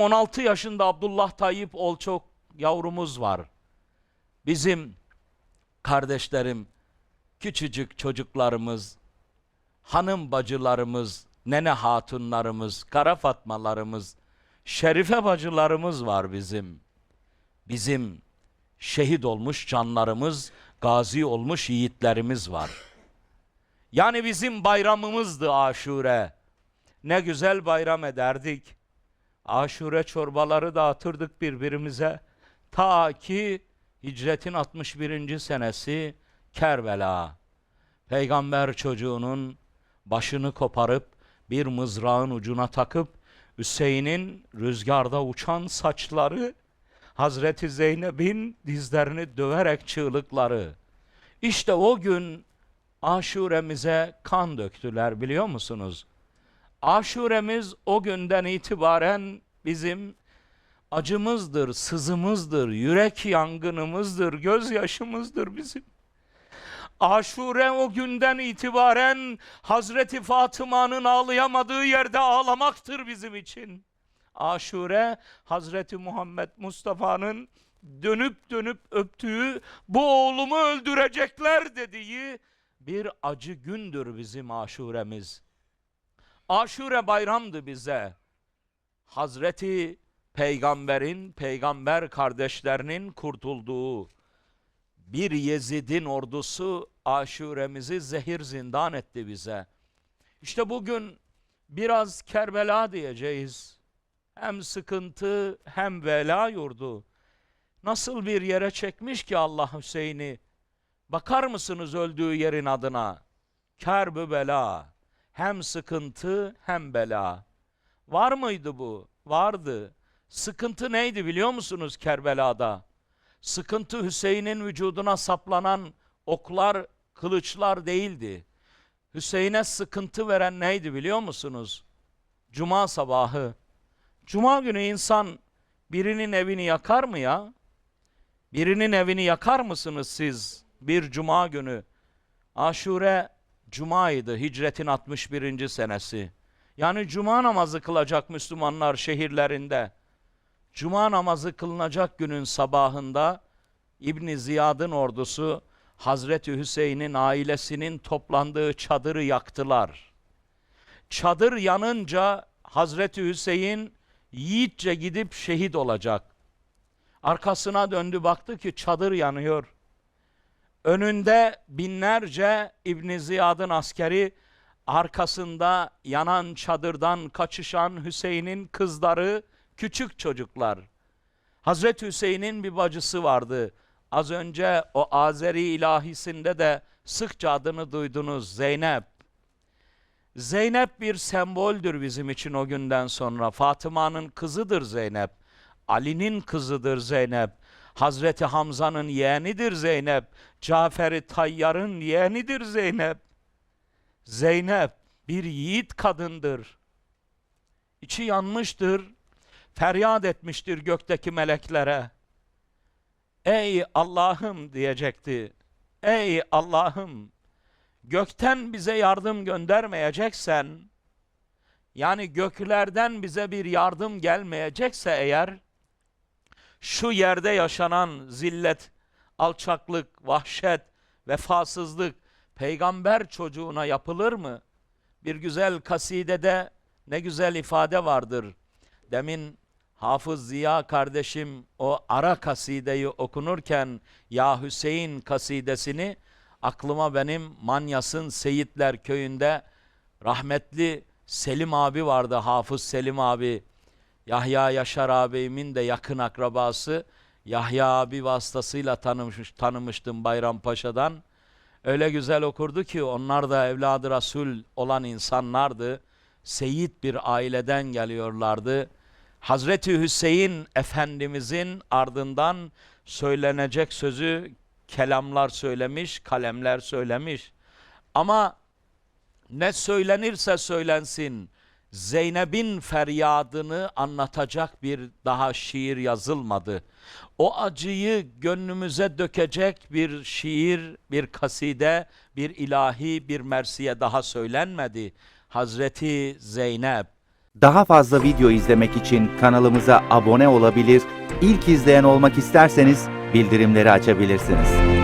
16 yaşında Abdullah Tayyip Olçok yavrumuz var. Bizim kardeşlerim, küçücük çocuklarımız, hanım bacılarımız, nene hatunlarımız, kara fatmalarımız, şerife bacılarımız var bizim. Bizim şehit olmuş canlarımız, gazi olmuş yiğitlerimiz var. Yani bizim bayramımızdı aşure. Ne güzel bayram ederdik. Aşure çorbaları dağıtırdık birbirimize. Ta ki hicretin 61. senesi Kerbela. Peygamber çocuğunun başını koparıp bir mızrağın ucuna takıp Hüseyin'in rüzgarda uçan saçları Hazreti Zeynep'in dizlerini döverek çığlıkları. İşte o gün aşuremize kan döktüler biliyor musunuz? Aşuremiz o günden itibaren bizim acımızdır, sızımızdır, yürek yangınımızdır, gözyaşımızdır bizim. Aşure o günden itibaren Hazreti Fatıma'nın ağlayamadığı yerde ağlamaktır bizim için. Aşure Hazreti Muhammed Mustafa'nın dönüp dönüp öptüğü bu oğlumu öldürecekler dediği bir acı gündür bizim aşuremiz. Aşure bayramdı bize. Hazreti Peygamber'in, peygamber kardeşlerinin kurtulduğu bir Yezid'in ordusu aşuremizi zehir zindan etti bize. İşte bugün biraz Kerbela diyeceğiz. Hem sıkıntı hem vela yurdu. Nasıl bir yere çekmiş ki Allah Hüseyin'i? Bakar mısınız öldüğü yerin adına? Kerbü bela. Hem sıkıntı hem bela. Var mıydı bu? Vardı. Sıkıntı neydi biliyor musunuz Kerbela'da? Sıkıntı Hüseyin'in vücuduna saplanan oklar, kılıçlar değildi. Hüseyin'e sıkıntı veren neydi biliyor musunuz? Cuma sabahı. Cuma günü insan birinin evini yakar mı ya? Birinin evini yakar mısınız siz bir cuma günü? Aşure cumaydı hicretin 61. senesi. Yani cuma namazı kılacak Müslümanlar şehirlerinde. Cuma namazı kılınacak günün sabahında İbn Ziyad'ın ordusu Hazreti Hüseyin'in ailesinin toplandığı çadırı yaktılar. Çadır yanınca Hazreti Hüseyin yiğitçe gidip şehit olacak. Arkasına döndü baktı ki çadır yanıyor. Önünde binlerce İbn Ziyad'ın askeri, arkasında yanan çadırdan kaçışan Hüseyin'in kızları, küçük çocuklar. Hazreti Hüseyin'in bir bacısı vardı. Az önce o Azeri ilahisinde de sıkça adını duydunuz Zeynep. Zeynep bir semboldür bizim için o günden sonra. Fatıma'nın kızıdır Zeynep. Ali'nin kızıdır Zeynep. Hazreti Hamza'nın yeğenidir Zeynep. Cafer-i Tayyar'ın yeğenidir Zeynep. Zeynep bir yiğit kadındır. İçi yanmıştır. Feryat etmiştir gökteki meleklere. Ey Allah'ım diyecekti. Ey Allah'ım gökten bize yardım göndermeyeceksen yani göklerden bize bir yardım gelmeyecekse eğer şu yerde yaşanan zillet, alçaklık, vahşet, vefasızlık peygamber çocuğuna yapılır mı? Bir güzel kasidede ne güzel ifade vardır. Demin Hafız Ziya kardeşim o ara kasideyi okunurken Ya Hüseyin kasidesini aklıma benim Manyas'ın Seyitler köyünde rahmetli Selim abi vardı Hafız Selim abi. Yahya Yaşar abimin de yakın akrabası. Yahya abi vasıtasıyla tanımış, tanımıştım Bayrampaşa'dan. Öyle güzel okurdu ki onlar da evladı Resul olan insanlardı. Seyit bir aileden geliyorlardı. Hazreti Hüseyin Efendimizin ardından söylenecek sözü kelamlar söylemiş, kalemler söylemiş. Ama ne söylenirse söylensin Zeynep'in feryadını anlatacak bir daha şiir yazılmadı. O acıyı gönlümüze dökecek bir şiir, bir kaside, bir ilahi, bir mersiye daha söylenmedi. Hazreti Zeynep Daha fazla video izlemek için kanalımıza abone olabilir, ilk izleyen olmak isterseniz bildirimleri açabilirsiniz.